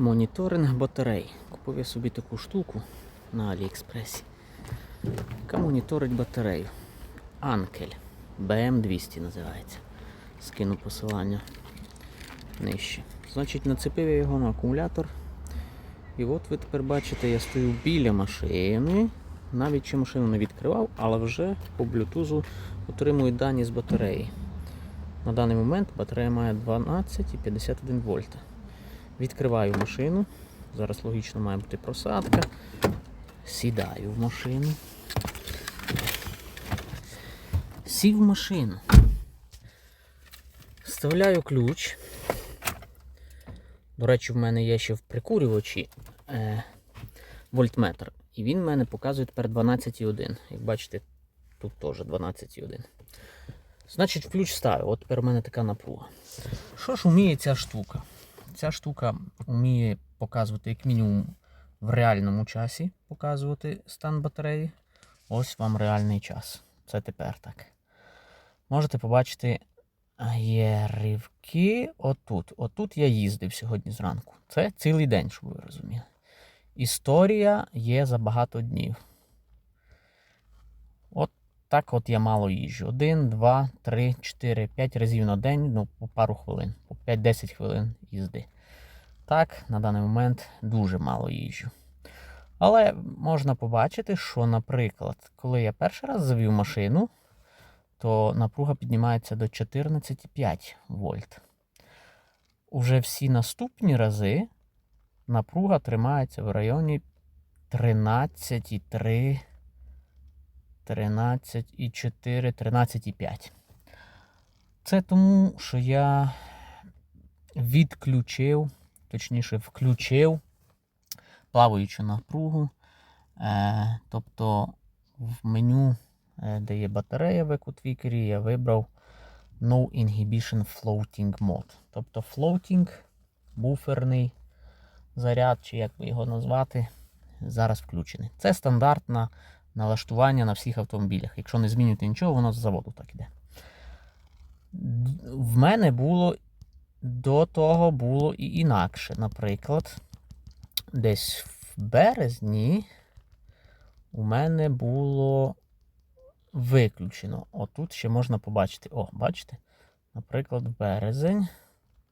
Моніторинг батарей. Купив я собі таку штуку на Аліекспресі, яка моніторить батарею. Анкель BM200 називається. Скину посилання нижче. Значить, нацепив я його на акумулятор. І от ви тепер бачите, я стою біля машини. Навіть ще машину не відкривав, але вже по блютузу отримую дані з батареї. На даний момент батарея має 12,51 вольта. Відкриваю машину. Зараз логічно має бути просадка. Сідаю в машину. Сів в машину. Вставляю ключ. До речі, в мене є ще в прикурювачі е, вольтметр. І він в мене показує тепер 12,1. Як бачите, тут теж 12,1. Значить, ключ ставив. От тепер у мене така напруга. Що ж вміє ця штука? Ця штука вміє показувати, як мінімум, в реальному часі показувати стан батареї. Ось вам реальний час. Це тепер так. Можете побачити, є ривки отут. Отут я їздив сьогодні зранку. Це цілий день, щоб ви розуміли. Історія є за багато днів. От так от я мало їжджу. Один, два, три, чотири, п'ять разів на день, ну, по пару хвилин, по 5-10 хвилин їзди. Так, на даний момент дуже мало їжджу. Але можна побачити, що, наприклад, коли я перший раз завів машину, то напруга піднімається до 14,5 вольт. Уже всі наступні рази напруга тримається в районі 13,3, 13,4, 13,5. Це тому, що я відключив, точніше, включив плаваючу напругу. Е, тобто в меню, е, де є батарея в EcoTweaker, я вибрав No Inhibition Floating Mode. Тобто floating, буферний заряд, чи як його назвати, зараз включений. Це стандартне налаштування на всіх автомобілях. Якщо не змінюєте нічого, воно з заводу так іде. В мене було до того було і інакше. Наприклад, десь в березні у мене було виключено. Отут ще можна побачити. О, бачите? Наприклад, березень,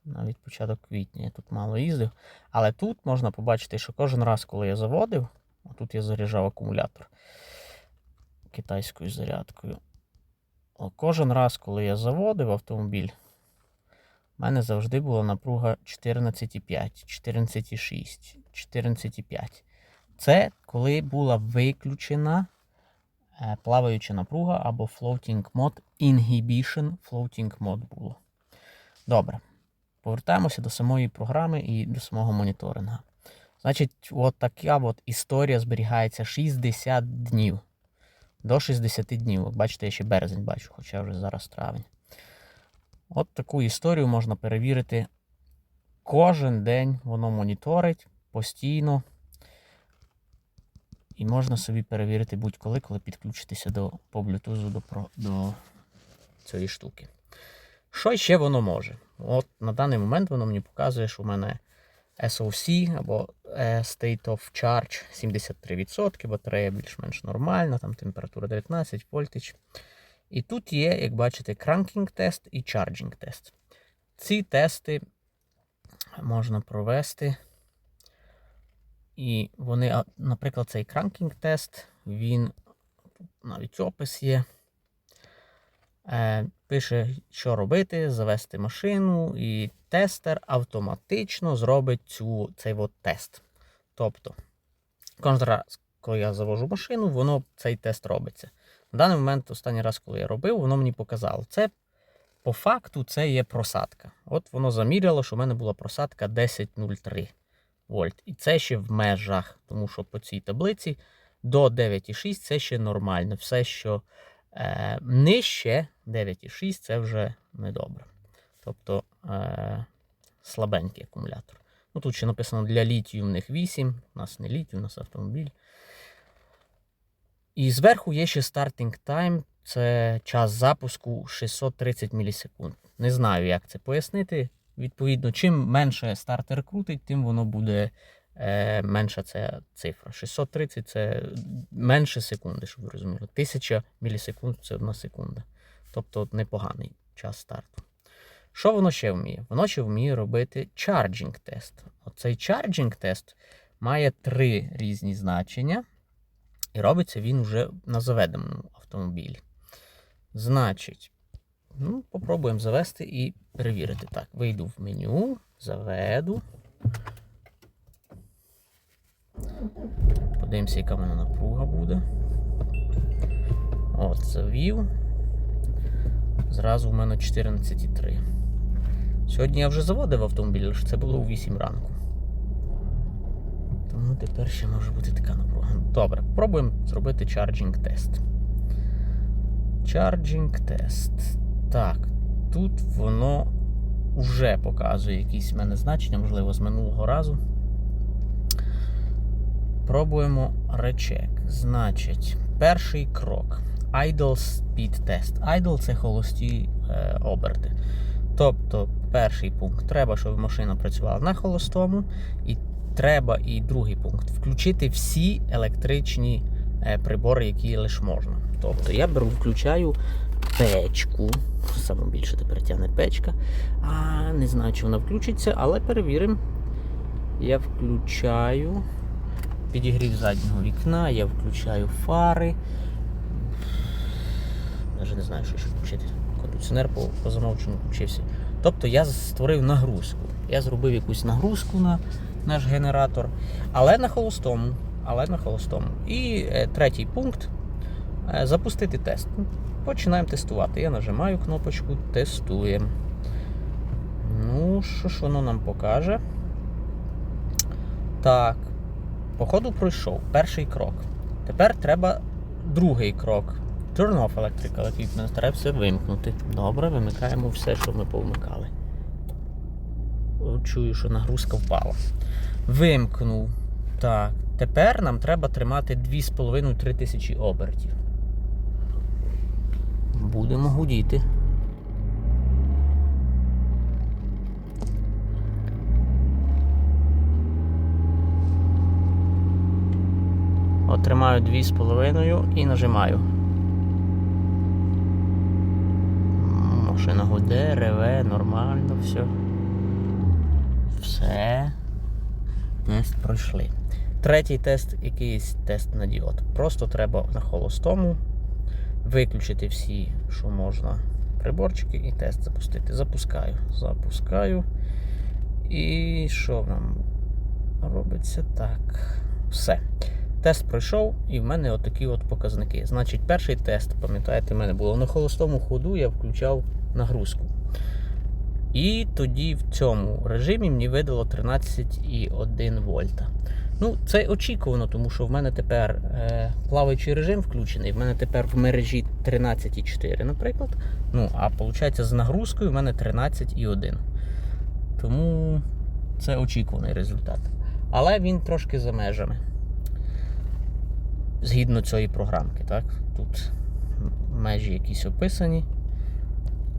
навіть початок квітня, я тут мало їздив. Але тут можна побачити, що кожен раз, коли я заводив, отут я заряджав акумулятор китайською зарядкою. Кожен раз, коли я заводив автомобіль, у мене завжди була напруга 14,5, 14,6, 14,5. Це коли була виключена е, плаваюча напруга або floating mode, inhibition floating mode було. Добре. Повертаємося до самої програми і до самого моніторинга. Значить, от така от історія зберігається 60 днів. До 60 днів. Бачите, я ще березень бачу, хоча вже зараз травень. От таку історію можна перевірити. Кожен день воно моніторить постійно. І можна собі перевірити будь-коли, коли підключитися до, по Bluetooth до, до цієї штуки. Що ще воно може? От на даний момент воно мені показує, що в мене SOC або е, State of Charge 73%, батарея більш-менш нормальна, там температура 19 вольтич. І тут є, як бачите, cranking тест і charging тест. Ці тести можна провести. І вони, наприклад, цей cranking тест, він навіть опис є. Е, пише, що робити, завести машину, і тестер автоматично зробить цю, цей от тест. Тобто, кожен раз, коли я завожу машину, воно цей тест робиться. На даний момент, останній раз, коли я робив, воно мені показало. Це по факту це є просадка. От воно заміряло, що в мене була просадка 10,03 вольт. І це ще в межах, тому що по цій таблиці до 9,6 це ще нормально. Все, що е, нижче 9,6 це вже недобре. Тобто е, слабенький акумулятор. Ну, тут ще написано для літію в них 8, у нас не літій, у нас автомобіль. І зверху є ще starting time, це час запуску 630 мілісекунд. Не знаю, як це пояснити. Відповідно, чим менше стартер крутить, тим воно буде е, менша ця цифра. 630 це менше секунди, щоб ви розуміли. 1000 мілісекунд це одна секунда. Тобто непоганий час старту. Що воно ще вміє? Воно ще вміє робити чарджинг тест. Оцей чарджинг тест має три різні значення, і робиться він вже на заведеному автомобілі. Значить, ну, попробуємо завести і перевірити. Так, вийду в меню, заведу. Подивимося, яка в мене напруга буде. От, завів. Зразу в мене 14,3. Сьогодні я вже заводив автомобіль, це було у 8 ранку. Тепер ще може бути така напруга. Добре, пробуємо зробити чарджинг тест. Чарджинг тест. Так, тут воно вже показує якісь в мене значення, можливо, з минулого разу. Пробуємо речек. Значить, перший крок. Idle Speed Test. Idle це холості е, оберти. Тобто, перший пункт треба, щоб машина працювала на холостому. І треба, і другий пункт включити всі електричні е, прибори, які лише можна. Тобто я беру, включаю печку. Саме більше тепер тягне печка. А не знаю, чи вона включиться, але перевіримо. Я включаю підігрів заднього вікна, я включаю фари. Навіть не знаю, що ще включити. Кондиціонер по, по включився. Тобто я створив нагрузку. Я зробив якусь нагрузку на наш генератор, але на холостому. Але на холостому. І е, третій пункт е, запустити тест. Починаємо тестувати. Я нажимаю кнопочку Тестуємо. Ну, що ж воно нам покаже? Так. Походу пройшов перший крок. Тепер треба другий крок. Turn off electrical equipment. Треба все вимкнути. Добре, вимикаємо все, що ми повмикали. Чую, що нагрузка впала. Вимкнув. Так. Тепер нам треба тримати 2,5-3 тисячі обертів. Будемо гудіти. Отримаю 2,5 і нажимаю. Машина гуде, реве, нормально, все. Все. Тест пройшли. Третій тест якийсь тест на діод. Просто треба на холостому виключити всі, що можна, приборчики і тест запустити. Запускаю. Запускаю. І що нам робиться так? Все. Тест пройшов, і в мене отакі от показники. Значить, перший тест, пам'ятаєте, в мене було на холостому ходу, я включав нагрузку. І тоді в цьому режимі мені видало 13,1 вольта. Ну, це очікувано, тому що в мене тепер е, плаваючий режим включений. В мене тепер в мережі 13,4, наприклад. Ну, а виходить, з нагрузкою в мене 13,1. Тому це очікуваний результат. Але він трошки за межами. Згідно цієї програмки, так? Тут межі якісь описані.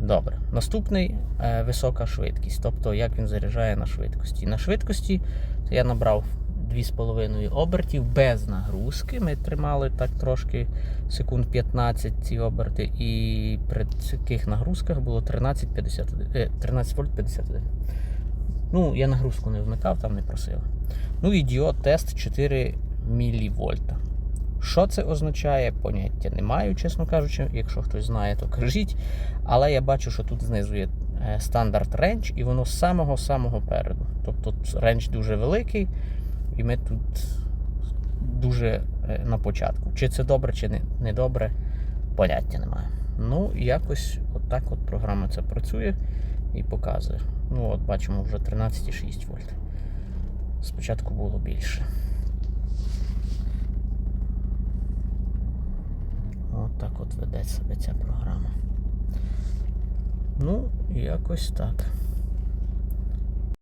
Добре. Наступний е, висока швидкість. Тобто, як він заряджає на швидкості. На швидкості я набрав 2,5 обертів без нагрузки. Ми тримали так трошки секунд 15 ці оберти, і при таких нагрузках було 13, 51, е, 13 вольт 51. Ну, я нагрузку не вмикав, там не просив. Ну і діод тест 4 мілівольта. Що це означає, поняття не маю, чесно кажучи. Якщо хтось знає, то кажіть. Але я бачу, що тут знизу є е, стандарт рендж, і воно з самого-самого переду. Тобто рендж дуже великий, і ми тут дуже е, на початку. Чи це добре, чи не, не добре, поняття немає. Ну, якось отак от програма це працює і показує. Ну, от бачимо вже 13,6 вольт. Спочатку було більше. От так от веде себе ця програма. Ну, якось так.